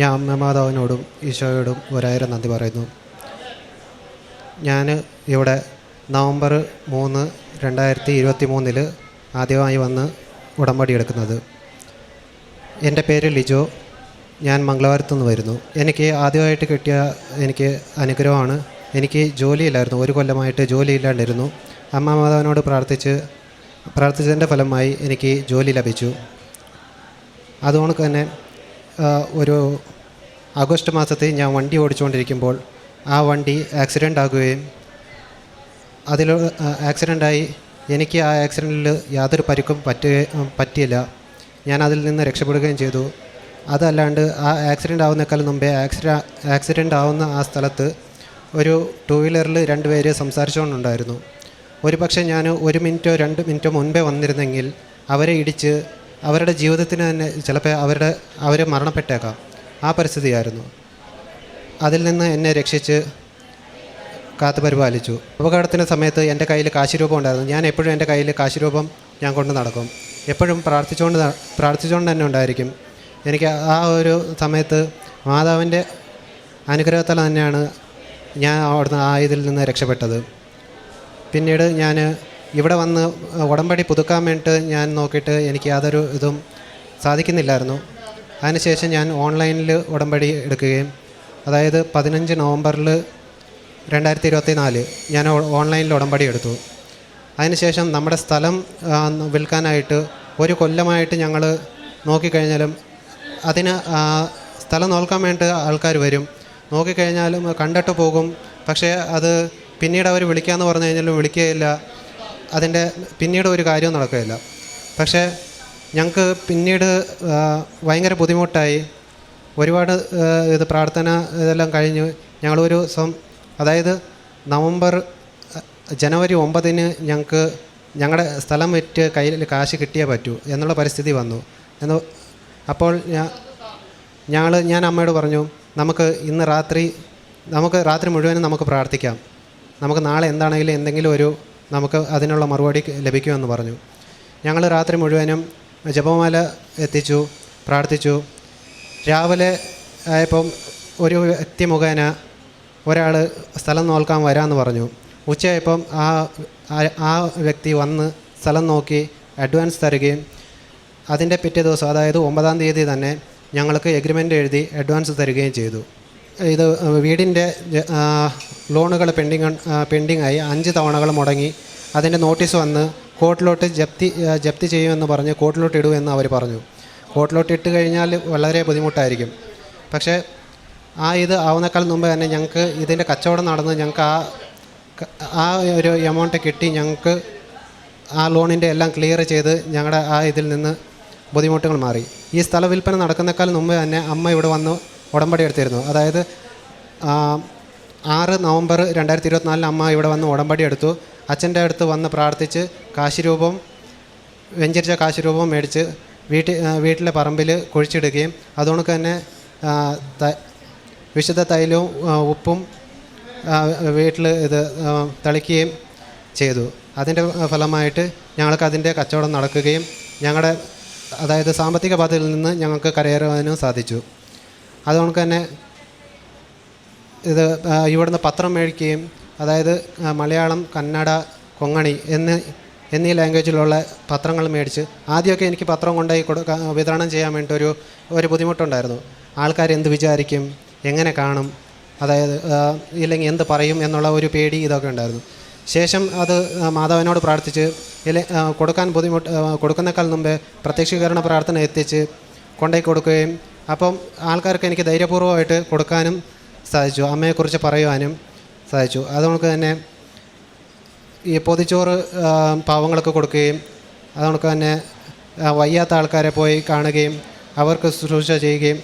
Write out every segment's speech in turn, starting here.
ഞാൻ അമ്മമാതാവിനോടും ഈശോയോടും ഒരായിരം നന്ദി പറയുന്നു. ഞാൻ ഇവിടെ നവംബർ മൂന്ന് രണ്ടായിരത്തി ഇരുപത്തി മൂന്നിൽ ആദ്യമായി വന്ന് ഉടമ്പടി എടുക്കുന്നത്. എന്റെ പേര് ലിജോ. ഞാൻ മംഗളവാരത്തു നിന്ന് വരുന്നു. എനിക്ക് ആദ്യമായിട്ട് കിട്ടിയ എനിക്ക് അനുഗ്രഹമാണ്. എനിക്ക് ജോലിയില്ലായിരുന്നു. ഒരു കൊല്ലമായിട്ട് ജോലിയില്ലാണ്ടിരുന്നു. അമ്മ മാതാവിനോട് പ്രാർത്ഥിച്ച് പ്രാർത്ഥിച്ചതിന്റെ ഫലമായി എനിക്ക് ജോലി ലഭിച്ചു. അതുകൊണ്ട് തന്നെ ഒരു ആഗസ്റ്റ് മാസത്തിൽ ഞാൻ വണ്ടി ഓടിച്ചുകൊണ്ടിരിക്കുമ്പോൾ ആ വണ്ടി ആക്സിഡന്റ് ആകുകയും അതിൽ ആക്സിഡന്റായി എനിക്ക് ആ ആക്സിഡന്റിൽ യാതൊരു പരിക്കും പറ്റുക പറ്റിയില്ല. ഞാൻ അതിൽ നിന്ന് രക്ഷപ്പെടുകയും ചെയ്തു. അതല്ലാണ്ട് ആ ആക്സിഡന്റ് ആവുന്നേക്കാൾ മുമ്പേ ആക്സിഡ ആക്സിഡന്റ് ആവുന്ന ആ സ്ഥലത്ത് ഒരു ടൂ വീലറിൽ രണ്ട് പേര് സംസാരിച്ചുകൊണ്ടുണ്ടായിരുന്നു. ഒരു പക്ഷേ ഞാൻ ഒരു മിനിറ്റോ രണ്ട് മിനിറ്റോ മുൻപേ വന്നിരുന്നെങ്കിൽ അവരെ ഇടിച്ച് അവരുടെ ജീവിതത്തിന് തന്നെ ചിലപ്പോൾ അവരുടെ അവർ മരണപ്പെട്ടേക്കാം. ആ പരിസ്ഥിതിയായിരുന്നു. അതിൽ നിന്ന് എന്നെ രക്ഷിച്ച് കാത്തു പരിപാലിച്ചു. അപകടത്തിന്റെ സമയത്ത് എന്റെ കയ്യിൽ കാശിരൂപം ഉണ്ടായിരുന്നു. ഞാൻ എപ്പോഴും എന്റെ കയ്യിൽ കാശിരൂപം ഞാൻ കൊണ്ട് നടക്കും. എപ്പോഴും പ്രാർത്ഥിച്ചുകൊണ്ട് പ്രാർത്ഥിച്ചുകൊണ്ട് തന്നെ ഉണ്ടായിരിക്കും. എനിക്ക് ആ ഒരു സമയത്ത് മാതാവിന്റെ അനുഗ്രഹത്താൽ തന്നെയാണ് ഞാൻ അവിടുന്ന് ആ ഇതിൽ നിന്ന് രക്ഷപ്പെട്ടത്. പിന്നീട് ഞാൻ ഇവിടെ വന്ന് ഉടമ്പടി പുതുക്കാൻ വേണ്ടിയിട്ട് ഞാൻ നോക്കിയിട്ട് എനിക്ക് യാതൊരു ഇതും സാധിക്കുന്നില്ലായിരുന്നു. അതിനുശേഷം ഞാൻ ഓൺലൈനിൽ ഉടമ്പടി എടുക്കുകയും അതായത് പതിനഞ്ച് നവംബറിൽ രണ്ടായിരത്തി ഇരുപത്തി നാല് ഞാൻ ഓൺലൈനിൽ ഉടമ്പടി എടുത്തു. അതിനുശേഷം നമ്മുടെ സ്ഥലം വിൽക്കാനായിട്ട് ഒരു കൊല്ലമായിട്ട് ഞങ്ങൾ നോക്കിക്കഴിഞ്ഞാലും അതിന് സ്ഥലം നോക്കാൻ വേണ്ടി ആൾക്കാർ വരും. നോക്കിക്കഴിഞ്ഞാലും കണ്ടിട്ട് പോകും. പക്ഷേ അത് പിന്നീട് അവർ വിളിക്കാമെന്ന് പറഞ്ഞു കഴിഞ്ഞാലും വിളിക്കുകയില്ല. അതിന്റെ പിന്നീട് ഒരു കാര്യവും നടക്കുകയില്ല. പക്ഷേ ഞങ്ങൾക്ക് പിന്നീട് ഭയങ്കര ബുദ്ധിമുട്ടായി. ഒരുപാട് ഇത് പ്രാർത്ഥന ഇതെല്ലാം കഴിഞ്ഞു ഞങ്ങളൊരു സം അതായത് നവംബർ ജനുവരി ഒമ്പതിന് ഞങ്ങൾക്ക് ഞങ്ങളുടെ സ്ഥലം വിറ്റ് കയ്യിൽ കാശ് കിട്ടിയേ പറ്റൂ എന്നുള്ള പരിസ്ഥിതി വന്നു. എന്ന് അപ്പോൾ ഞങ്ങൾ ഞാൻ അമ്മയോട് പറഞ്ഞു നമുക്ക് ഇന്ന് രാത്രി നമുക്ക് രാത്രി മുഴുവനും നമുക്ക് പ്രാർത്ഥിക്കാം. നമുക്ക് നാളെ എന്താണെങ്കിലും എന്തെങ്കിലും ഒരു നമുക്ക് അതിനുള്ള മറുപടി ലഭിക്കുമെന്ന് പറഞ്ഞു. ഞങ്ങൾ രാത്രി മുഴുവനും ജപമാല എത്തിച്ചു പ്രാർത്ഥിച്ചു. രാവിലെ ആയപ്പം ഒരു വ്യക്തി മുഖേന ഒരാൾ സ്ഥലം നോക്കാൻ വരാമെന്ന് പറഞ്ഞു. ഉച്ചയായപ്പം ആ ആ- വ്യക്തി വന്ന് സ്ഥലം നോക്കി അഡ്വാൻസ് തരികയും അതിന്റെ പിറ്റേ ദിവസം അതായത് ഒമ്പതാം തീയതി തന്നെ ഞങ്ങൾക്ക് എഗ്രിമെന്റ് എഴുതി അഡ്വാൻസ് തരികയും ചെയ്തു. ഇത് വീടിന്റെ ലോണുകൾ പെൻഡിങ് പെൻഡിങ് ആയി അഞ്ച് തവണകൾ മുടങ്ങി. അതിന്റെ നോട്ടീസ് വന്ന് കോർട്ടിലോട്ട് ജപ്തി ജപ്തി ചെയ്യുമെന്ന് പറഞ്ഞ് കോർട്ടിലോട്ട് ഇടുമെന്ന് അവർ പറഞ്ഞു. കോർട്ടിലോട്ട് ഇട്ട് കഴിഞ്ഞാൽ വളരെ ബുദ്ധിമുട്ടായിരിക്കും. പക്ഷേ ആ ഇത് ആവുന്നേക്കാൾ മുമ്പ് തന്നെ ഞങ്ങൾക്ക് ഇതിന്റെ കച്ചവടം നടന്ന് ഞങ്ങൾക്ക് ആ ആ ഒരു എമൗണ്ട് കിട്ടി. ഞങ്ങൾക്ക് ആ ലോണിന്റെ എല്ലാം ക്ലിയർ ചെയ്ത് ഞങ്ങളുടെ ആ ഇതിൽ നിന്ന് ബുദ്ധിമുട്ടുകൾ മാറി. ഈ സ്ഥല വിൽപ്പന നടക്കുന്നേക്കാൾ മുമ്പ് തന്നെ അമ്മ ഇവിടെ വന്ന് ഉടമ്പടി എടുത്തിരുന്നു. അതായത് ആറ് നവംബർ രണ്ടായിരത്തി ഇരുപത്തിനാലിന് അമ്മ ഇവിടെ വന്ന് ഉടമ്പടി എടുത്തു. അച്ഛന്റെ അടുത്ത് വന്ന് പ്രാർത്ഥിച്ച് കാശിരൂപം വെഞ്ചരിച്ച കാശിരൂപം മേടിച്ച് വീട്ടിൽ വീട്ടിലെ പറമ്പിൽ കുഴിച്ചിടുകയും അതുകൊണ്ട് തന്നെ വിശുദ്ധ തൈലവും ഉപ്പും വീട്ടിൽ ഇത് തളിക്കുകയും ചെയ്തു. അതിന്റെ ഫലമായിട്ട് ഞങ്ങൾക്ക് അതിന്റെ കച്ചവടം നടക്കുകയും ഞങ്ങളുടെ അതായത് സാമ്പത്തിക ബാധയിൽ നിന്ന് ഞങ്ങൾക്ക് കരയേറുവാനും സാധിച്ചു. അതുകൊണ്ട് തന്നെ ഇത് ഇവിടുന്ന് പത്രം മേടിക്കുകയും അതായത് മലയാളം കന്നഡ കൊങ്ങണി എന്ന് എന്നീ ലാംഗ്വേജിലുള്ള പത്രങ്ങൾ മേടിച്ച് ആദ്യമൊക്കെ എനിക്ക് പത്രം കൊണ്ടുപോയി കൊടുക്കാൻ വിതരണം ചെയ്യാൻ വേണ്ടി ഒരു ഒരു ബുദ്ധിമുട്ടുണ്ടായിരുന്നു. ആൾക്കാർ എന്ത് വിചാരിക്കും എങ്ങനെ കാണും അതായത് ഇല്ലെങ്കിൽ എന്ത് പറയും എന്നുള്ള ഒരു പേടി ഇതൊക്കെ ഉണ്ടായിരുന്നു. ശേഷം അത് മാധവനോട് പ്രാർത്ഥിച്ച് ഇല്ലെ കൊടുക്കാൻ ബുദ്ധിമുട്ട് കൊടുക്കുന്നേക്കാൾ മുമ്പേ പ്രത്യക്ഷീകരണ പ്രാർത്ഥന എത്തിച്ച് കൊണ്ടുപോയി കൊടുക്കുകയും അപ്പം ആൾക്കാർക്ക് എനിക്ക് ധൈര്യപൂർവമായിട്ട് കൊടുക്കാനും സാധിച്ചു. അമ്മയെക്കുറിച്ച് പറയുവാനും സാധിച്ചു. അതുകൊണ്ട് തന്നെ ഈ പൊതിച്ചോറ് പാവങ്ങൾക്ക് കൊടുക്കുകയും അതുകൊണ്ട് തന്നെ വയ്യാത്ത ആൾക്കാരെ പോയി കാണുകയും അവർക്ക് ശുശ്രൂഷ ചെയ്യുകയും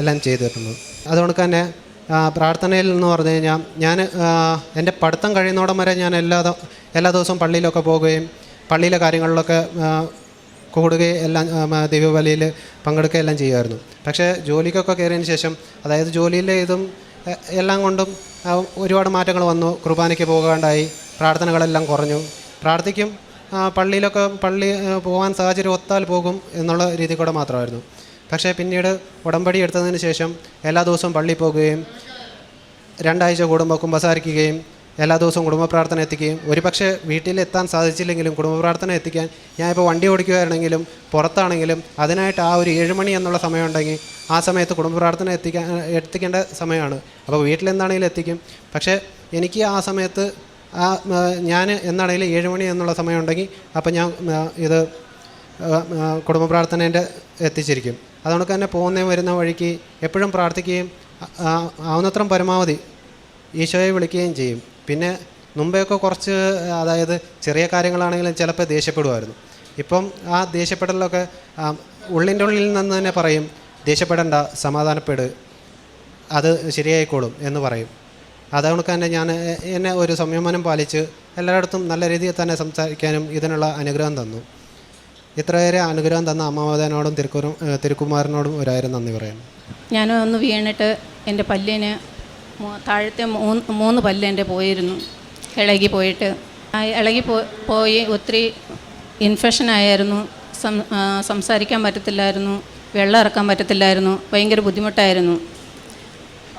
എല്ലാം ചെയ്തിട്ടുണ്ട് അതുകൊണ്ട് തന്നെ പ്രാർത്ഥനയിൽ എന്ന് പറഞ്ഞു കഴിഞ്ഞാൽ ഞാൻ എന്റെ പഠിത്തം കഴിയുന്നോടം വരെ ഞാൻ എല്ലാ എല്ലാ ദിവസവും പള്ളിയിലൊക്കെ പോവുകയും പള്ളിയിലെ കാര്യങ്ങളിലൊക്കെ കൂടുകയും എല്ലാം ദിവ്യബലിയിൽ പങ്കെടുക്കുകയും എല്ലാം ചെയ്യുമായിരുന്നു. പക്ഷേ ജോലിക്കൊക്കെ കയറിയതിന് ശേഷം അതായത് ജോലിയിലെ ഇതും എല്ലാം കൊണ്ടും ഒരുപാട് മാറ്റങ്ങൾ വന്നു. കുർബാനയ്ക്ക് പോകാണ്ടായി പ്രാർത്ഥനകളെല്ലാം കുറഞ്ഞു. പ്രാർത്ഥിക്കും പള്ളിയിലൊക്കെ പള്ളി പോകാൻ സാഹചര്യം ഒത്താൽ പോകും എന്നുള്ള രീതി കൂടെ മാത്രമായിരുന്നു. പക്ഷേ പിന്നീട് ഉടമ്പടി എടുത്തതിന് ശേഷം എല്ലാ ദിവസവും പള്ളിയിൽ പോകുകയും രണ്ടാഴ്ച കൂടുമ്പോൾ കുമ്പസാരിക്കുകയും എല്ലാ ദിവസവും കുടുംബ പ്രാർത്ഥന എത്തിക്കുകയും ഒരു പക്ഷേ വീട്ടിലെത്താൻ സാധിച്ചില്ലെങ്കിലും കുടുംബ പ്രാർത്ഥന എത്തിക്കാൻ ഞാൻ ഇപ്പോൾ വണ്ടി ഓടിക്കുകയാണെങ്കിലും പുറത്താണെങ്കിലും അതിനായിട്ട് ആ ഒരു ഏഴ് മണി എന്നുള്ള സമയം ഉണ്ടെങ്കിൽ ആ സമയത്ത് കുടുംബ പ്രാർത്ഥന എത്തിക്കാൻ എത്തിക്കേണ്ട സമയമാണ്. അപ്പോൾ വീട്ടിലെന്താണെങ്കിലും എത്തിക്കും. പക്ഷേ എനിക്ക് ആ സമയത്ത് ആ ഞാൻ എന്നാണെങ്കിലും ഏഴ് മണി എന്നുള്ള സമയം ഉണ്ടെങ്കിൽ അപ്പോൾ ഞാൻ ഇത് കുടുംബ പ്രാർത്ഥനേന്റെ എത്തിച്ചിരിക്കും. അതുകൊണ്ട് തന്നെ പോകുന്ന വരുന്ന വഴിക്ക് എപ്പോഴും പ്രാർത്ഥിക്കുകയും ആവുന്നത്രം പരമാവധി ഈശോയെ വിളിക്കുകയും ചെയ്യും. പിന്നെ മുമ്പെയൊക്കെ കുറച്ച് അതായത് ചെറിയ കാര്യങ്ങളാണെങ്കിലും ചിലപ്പോൾ ദേഷ്യപ്പെടുമായിരുന്നു. ഇപ്പം ആ ദേഷ്യപ്പെടലൊക്കെ ഉള്ളിന്റെ ഉള്ളിൽ നിന്ന് തന്നെ പറയും ദേഷ്യപ്പെടേണ്ട സമാധാനപ്പെട് അത് ശരിയായിക്കോളും എന്ന് പറയും. അതുകൊണ്ട് തന്നെ ഞാൻ എന്നെ ഒരു സംയമനം പാലിച്ച് എല്ലായിടത്തും നല്ല രീതിയിൽ തന്നെ സംസാരിക്കാനും ഇതിനുള്ള അനുഗ്രഹം തന്നു. ഇത്രയേറെ അനുഗ്രഹം തന്ന അമ്മാവതനോടും തിരുക്കുറും തിരുക്കുമാരനോടും ഒരായിരം നന്ദി പറയുന്നു. ഞാൻ ഒന്ന് വീണിട്ട് എന്റെ പല്ലിന് താഴത്തെ മൂന്ന് മൂന്ന് പല്ല് എന്റെ പോയിരുന്നു. ഇളകി പോയിട്ട്. ഇളകി പോയി ഒത്തിരി ഇൻഫെക്ഷൻ ആയിരുന്നു. സംസാരിക്കാൻ പറ്റത്തില്ലായിരുന്നു. വെള്ളം ഇറക്കാൻ പറ്റത്തില്ലായിരുന്നു. ഭയങ്കര ബുദ്ധിമുട്ടായിരുന്നു.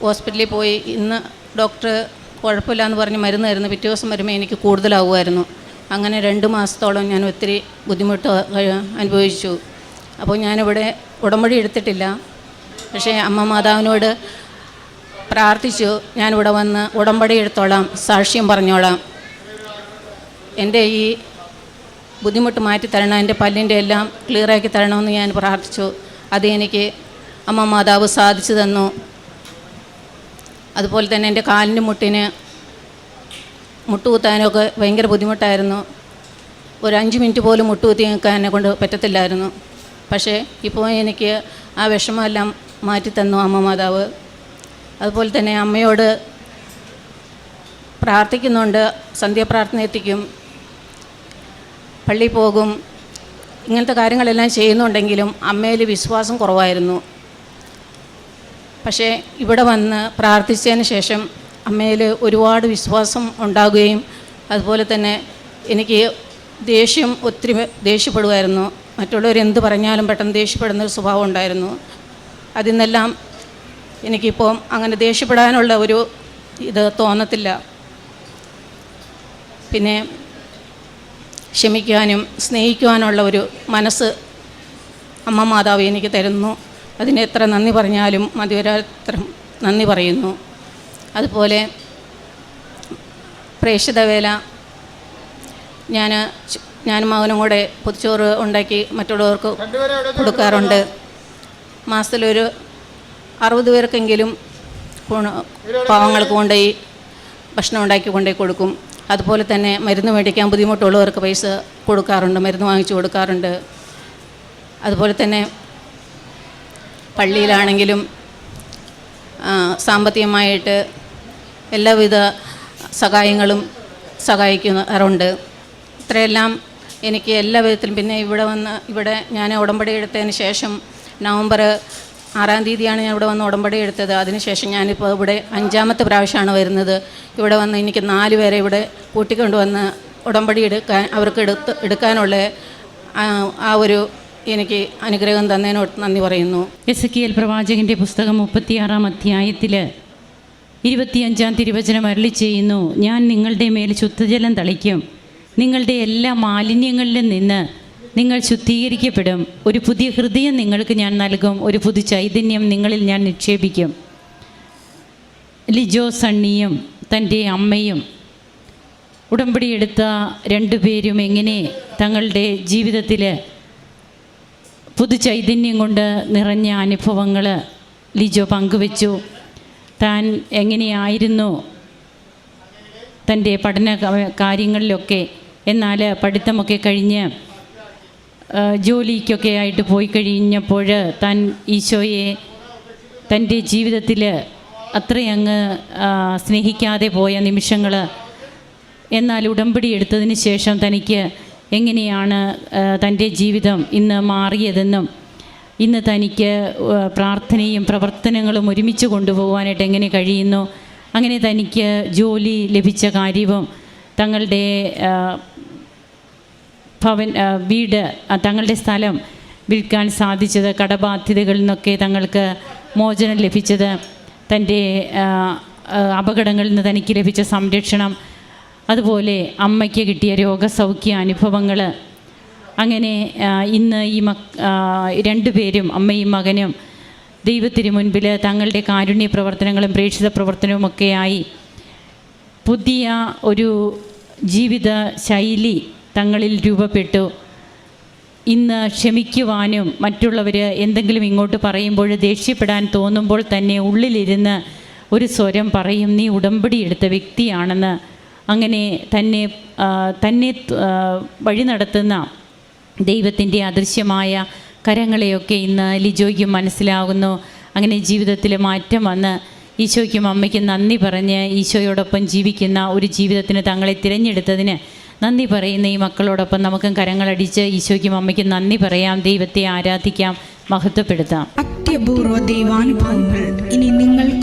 ഹോസ്പിറ്റലിൽ പോയി ഇന്ന് ഡോക്ടർ കുഴപ്പമില്ല എന്ന് പറഞ്ഞ് മരുന്ന് തരുന്നു പിറ്റേ ദിവസം വരുമ്പോൾ എനിക്ക് കൂടുതലാവുമായിരുന്നു. അങ്ങനെ രണ്ട് മാസത്തോളം ഞാൻ ഒത്തിരി ബുദ്ധിമുട്ട് അനുഭവിച്ചു. അപ്പോൾ ഞാനിവിടെ ഉടമ്പടി എടുത്തിട്ടില്ല. പക്ഷേ അമ്മ മാതാവിനോട് പ്രാർത്ഥിച്ചു. ഞാനിവിടെ വന്ന് ഉടമ്പടി എടുത്തോളാം. സാക്ഷ്യം പറഞ്ഞോളാം. എന്റെ ഈ ബുദ്ധിമുട്ട് മാറ്റി തരണം എന്റെ പല്ലിന്റെ എല്ലാം ക്ലിയറാക്കി തരണമെന്ന് ഞാൻ പ്രാർത്ഥിച്ചു. അത് എനിക്ക് അമ്മ മാതാവ് സാധിച്ചു തന്നു. അതുപോലെ തന്നെ എന്റെ കാലിന്റെ മുട്ടിന് മുട്ടുകുത്താനൊക്കെ ഭയങ്കര ബുദ്ധിമുട്ടായിരുന്നു. ഒരു അഞ്ച് മിനിറ്റ് പോലും മുട്ടുകുത്തി നിൽക്കാൻ എന്നെ കൊണ്ട് പറ്റത്തില്ലായിരുന്നു. പക്ഷേ ഇപ്പോൾ എനിക്ക് ആ വിഷമമെല്ലാം മാറ്റി തന്നു അമ്മ മാതാവ്. അതുപോലെ തന്നെ അമ്മയോട് പ്രാർത്ഥിക്കുന്നുണ്ട് സന്ധ്യാപ്രാർത്ഥന എത്തിക്കും പള്ളി പോകും ഇങ്ങനത്തെ കാര്യങ്ങളെല്ലാം ചെയ്യുന്നുണ്ടെങ്കിലും അമ്മയിൽ വിശ്വാസം കുറവായിരുന്നു. പക്ഷേ ഇവിടെ വന്ന് പ്രാർത്ഥിച്ചതിന് ശേഷം അമ്മയിൽ ഒരുപാട് വിശ്വാസം ഉണ്ടാകുകയും അതുപോലെ തന്നെ എനിക്ക് ദേഷ്യം ഒത്തിരി ദേഷ്യപ്പെടുമായിരുന്നു മറ്റുള്ളവർ എന്ത് പറഞ്ഞാലും പെട്ടെന്ന് ദേഷ്യപ്പെടുന്ന ഒരു സ്വഭാവം ഉണ്ടായിരുന്നു. അതിൽ നിന്നെല്ലാം എനിക്കിപ്പോൾ അങ്ങനെ ദേഷ്യപ്പെടാനുള്ള ഒരു ഇത് തോന്നത്തില്ല. പിന്നെ ക്ഷമിക്കാനും സ്നേഹിക്കുവാനുള്ള ഒരു മനസ്സ് അമ്മ മാതാവ് എനിക്ക് തരുന്നു. അതിന് എത്ര നന്ദി പറഞ്ഞാലും മതിവരാത്ര നന്ദി പറയുന്നു. അതുപോലെ പ്രേക്ഷിത വേല ഞാൻ ഞാനും മകനും കൂടെ പുതിച്ചോറ് ഉണ്ടാക്കി മറ്റുള്ളവർക്ക് കൊടുക്കാറുണ്ട്. മാസത്തിലൊരു അറുപത് പേർക്കെങ്കിലും പാവങ്ങൾക്ക് കൊണ്ടുപോയി ഭക്ഷണം ഉണ്ടാക്കി കൊണ്ടുപോയി കൊടുക്കും. അതുപോലെ തന്നെ മരുന്ന് മേടിക്കാൻ ബുദ്ധിമുട്ടുള്ളവർക്ക് പൈസ കൊടുക്കാറുണ്ട് മരുന്ന് വാങ്ങിച്ചു കൊടുക്കാറുണ്ട്. അതുപോലെ തന്നെ പള്ളിയിലാണെങ്കിലും സാമ്പത്തികമായിട്ട് എല്ലാവിധ സഹായങ്ങളും സഹായിക്കാറുണ്ട്. ഇത്രയെല്ലാം എനിക്ക് എല്ലാ വിധത്തിലും പിന്നെ ഇവിടെ വന്ന് ഇവിടെ ഞാൻ ഉടമ്പടി എടുത്തതിന് ശേഷം നവംബർ ആറാം തീയതിയാണ് ഞാൻ ഇവിടെ വന്ന് ഉടമ്പടി എടുത്തത്. അതിനുശേഷം ഞാനിപ്പോൾ ഇവിടെ അഞ്ചാമത്തെ പ്രാവശ്യമാണ് വരുന്നത്. ഇവിടെ വന്ന് എനിക്ക് നാല് പേരെ ഇവിടെ കൂട്ടിക്കൊണ്ടുവന്ന് ഉടമ്പടി എടുക്കാൻ അവർക്ക് എടുത്ത് എടുക്കാനുള്ള ആ, ഒരു എനിക്ക് അനുഗ്രഹം തന്നതിനോട് നന്ദി പറയുന്നു. എസ്. കെ. എൽ. പ്രവാചകന്റെ പുസ്തകം മുപ്പത്തിയാറാം അധ്യായത്തിൽ ഇരുപത്തിയഞ്ചാം തിരുവചനം അരളി ചെയ്യുന്നു. ഞാൻ നിങ്ങളുടെ മേൽ ശുദ്ധജലം തളിക്കും. നിങ്ങളുടെ എല്ലാ മാലിന്യങ്ങളിലും നിന്ന് നിങ്ങൾ ശുദ്ധീകരിക്കപ്പെടും. ഒരു പുതിയ ഹൃദയം നിങ്ങൾക്ക് ഞാൻ നൽകും. ഒരു പുതു ചൈതന്യം നിങ്ങളിൽ ഞാൻ നിക്ഷേപിക്കും. ലിജോ സണ്ണിയും തന്റെ അമ്മയും ഉടമ്പടി എടുത്ത രണ്ടുപേരും എങ്ങനെ തങ്ങളുടെ ജീവിതത്തിൽ പുതു ചൈതന്യം കൊണ്ട് നിറഞ്ഞ അനുഭവങ്ങൾ ലിജോ പങ്കുവച്ചു. താൻ എങ്ങനെയായിരുന്നു തന്റെ പഠന കാര്യങ്ങളിലൊക്കെ? എന്നാൽ പഠിത്തമൊക്കെ കഴിഞ്ഞ് ജോലിക്കൊക്കെ ആയിട്ട് പോയി കഴിഞ്ഞപ്പോൾ താൻ ഈശോയെ തന്റെ ജീവിതത്തിൽ അത്രയങ്ങ് സ്നേഹിക്കാതെ പോയ നിമിഷങ്ങൾ എന്നാൽ ഉടമ്പടി എടുത്തതിന് ശേഷം തനിക്ക് എങ്ങനെയാണ് തന്റെ ജീവിതം ഇന്ന് മാറിയതെന്നും ഇന്ന് തനിക്ക് പ്രാർത്ഥനയും പ്രവർത്തനങ്ങളും ഒരുമിച്ച് കൊണ്ടുപോകാനായിട്ട് എങ്ങനെ കഴിയുന്നു അങ്ങനെ തനിക്ക് ജോലി ലഭിച്ച കാര്യവും തങ്ങളുടെ ഭവൻ വീട് തങ്ങളുടെ സ്ഥലം വിൽക്കാൻ സാധിച്ചത് കടബാധ്യതകളിൽ നിന്നൊക്കെ തങ്ങൾക്ക് മോചനം ലഭിച്ചത് തന്റെ അപകടങ്ങളിൽ നിന്ന് തനിക്ക് ലഭിച്ച സംരക്ഷണം അതുപോലെ അമ്മയ്ക്ക് കിട്ടിയ രോഗസൗഖ്യ അനുഭവങ്ങൾ. അങ്ങനെ ഇന്ന് ഈ മക് രണ്ടുപേരും അമ്മയും മകനും ദൈവത്തിന് മുൻപിൽ തങ്ങളുടെ കാരുണ്യ പ്രവർത്തനങ്ങളും പ്രേക്ഷിത പ്രവർത്തനവും പ്രവർത്തനവുമൊക്കെയായി പുതിയ ഒരു ജീവിത ശൈലി തങ്ങളിൽ രൂപപ്പെട്ടു. ഇന്ന് ക്ഷമിക്കുവാനും മറ്റുള്ളവർ എന്തെങ്കിലും ഇങ്ങോട്ട് പറയുമ്പോൾ ദേഷ്യപ്പെടാൻ തോന്നുമ്പോൾ തന്നെ ഉള്ളിലിരുന്ന് ഒരു സ്വരം പറയും നീ ഉടമ്പടി എടുത്ത വ്യക്തിയാണെന്ന്. അങ്ങനെ തന്നെ തന്നെ വഴി നടത്തുന്ന ദൈവത്തിന്റെ അദൃശ്യമായ കരങ്ങളെയൊക്കെ ഇന്ന് ലിജോയ്ക്കും മനസ്സിലാകുന്നു അങ്ങനെ ജീവിതത്തിൽ മാറ്റം വന്ന് ഈശോയ്ക്കും അമ്മയ്ക്കും നന്ദി പറഞ്ഞ് ഈശോയോടൊപ്പം ജീവിക്കുന്ന ഒരു ജീവിതത്തിന് തങ്ങളെ തിരഞ്ഞെടുത്തതിന് നന്ദി പറയുന്ന ഈ മക്കളോടൊപ്പം നമുക്കും കരങ്ങളടിച്ച് ഈശോയ്ക്കും അമ്മയ്ക്കും നന്ദി പറയാം. ദൈവത്തെ ആരാധിക്കാം മഹത്വപ്പെടുത്താം. അത്യപൂർവ ദൈവാനുഭവങ്ങൾ. ഇനി നിങ്ങൾ